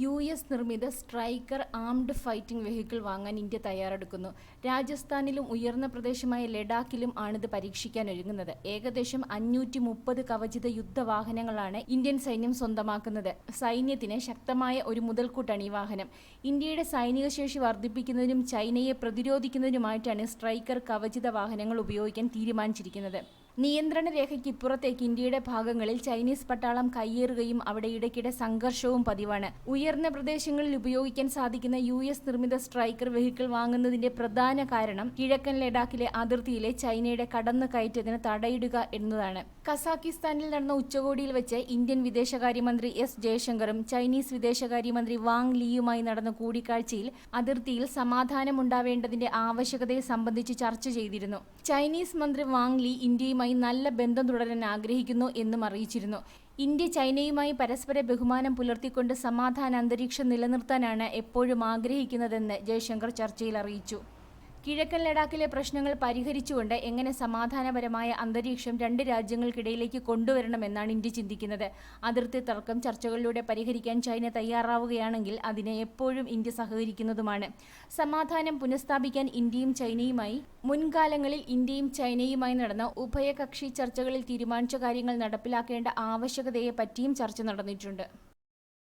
U S നിർമ്മിത Stryker armed fighting vehicle വാങ്ങാൻ India തയ്യാറെടുക്കുന്നു. രാജസ്ഥാനിലും ഉയർന്ന പ്രദേശമായ ലഡാക്കിലും ആണിത് പരീക്ഷിക്കാൻ ഒരുങ്ങുന്നത്. ഏകദേശം അഞ്ഞൂറ്റി മുപ്പത് കവചിത യുദ്ധവാഹനങ്ങളാണ് ഇന്ത്യൻ സൈന്യം സ്വന്തമാക്കുന്നത്. സൈന്യത്തിന് ശക്തമായ ഒരു മുതൽക്കൂട്ടാണ് ഈ വാഹനം. ഇന്ത്യയുടെ സൈനിക ശേഷി വർദ്ധിപ്പിക്കുന്നതിനും ചൈനയെ പ്രതിരോധിക്കുന്നതിനുമായിട്ടാണ് സ്ട്രൈക്കർ കവചിത വാഹനങ്ങൾ ഉപയോഗിക്കാൻ തീരുമാനിച്ചിരിക്കുന്നത്. നിയന്ത്രണ രേഖയ്ക്ക് ഇപ്പുറത്തേക്ക് ഇന്ത്യയുടെ ഭാഗങ്ങളിൽ ചൈനീസ് പട്ടാളം കയ്യേറുകയും അവിടെ ഇടയ്ക്കിടെ സംഘർഷവും പതിവാണ്. ഉയർന്ന പ്രദേശങ്ങളിൽ ഉപയോഗിക്കാൻ സാധിക്കുന്ന യു എസ് നിർമ്മിത സ്ട്രൈക്കർ വെഹിക്കിൾ വാങ്ങുന്നതിന്റെ പ്രധാന കാരണം കിഴക്കൻ ലഡാക്കിലെ അതിർത്തിയിലെ ചൈനയുടെ കടന്നു കയറ്റത്തിന് തടയിടുക എന്നതാണ്. കസാക്കിസ്ഥാനിൽ നടന്ന ഉച്ചകോടിയിൽ വെച്ച് ഇന്ത്യൻ വിദേശകാര്യമന്ത്രി എസ് ജയശങ്കറും ചൈനീസ് വിദേശകാര്യമന്ത്രി വാങ് ലിയുമായി നടന്ന കൂടിക്കാഴ്ചയിൽ അതിർത്തിയിൽ സമാധാനമുണ്ടാവേണ്ടതിന്റെ ആവശ്യകതയെ സംബന്ധിച്ച് ചർച്ച ചെയ്തിരുന്നു. ചൈനീസ് മന്ത്രി വാങ് ലീ ഇന്ത്യയുമായി നല്ല ബന്ധം തുടരാൻ ആഗ്രഹിക്കുന്നു എന്നും അറിയിച്ചിരുന്നു. ഇന്ത്യ ചൈനയുമായി പരസ്പര ബഹുമാനം പുലർത്തിക്കൊണ്ട് സമാധാന അന്തരീക്ഷം നിലനിർത്താനാണ് എപ്പോഴും ആഗ്രഹിക്കുന്നതെന്ന് ജയശങ്കർ ചർച്ചയിൽ അറിയിച്ചു. കിഴക്കൻ ലഡാക്കിലെ പ്രശ്നങ്ങൾ പരിഹരിച്ചുകൊണ്ട് എങ്ങനെ സമാധാനപരമായ അന്തരീക്ഷം രണ്ട് രാജ്യങ്ങൾക്കിടയിലേക്ക് കൊണ്ടുവരണമെന്നാണ് ഇന്ത്യ ചിന്തിക്കുന്നത്. അതിർത്തി തർക്കം ചർച്ചകളിലൂടെ പരിഹരിക്കാൻ ചൈന തയ്യാറാവുകയാണെങ്കിൽ അതിനെ എപ്പോഴും ഇന്ത്യ സഹകരിക്കുന്നതുമാണ്. സമാധാനം പുനഃസ്ഥാപിക്കാൻ ഇന്ത്യയും ചൈനയുമായി മുൻകാലങ്ങളിൽ ഇന്ത്യയും ചൈനയുമായി നടന്ന ഉഭയകക്ഷി ചർച്ചകളിൽ തീരുമാനിച്ച കാര്യങ്ങൾ നടപ്പിലാക്കേണ്ട ആവശ്യകതയെ പറ്റിയും ചർച്ച നടന്നിട്ടുണ്ട്.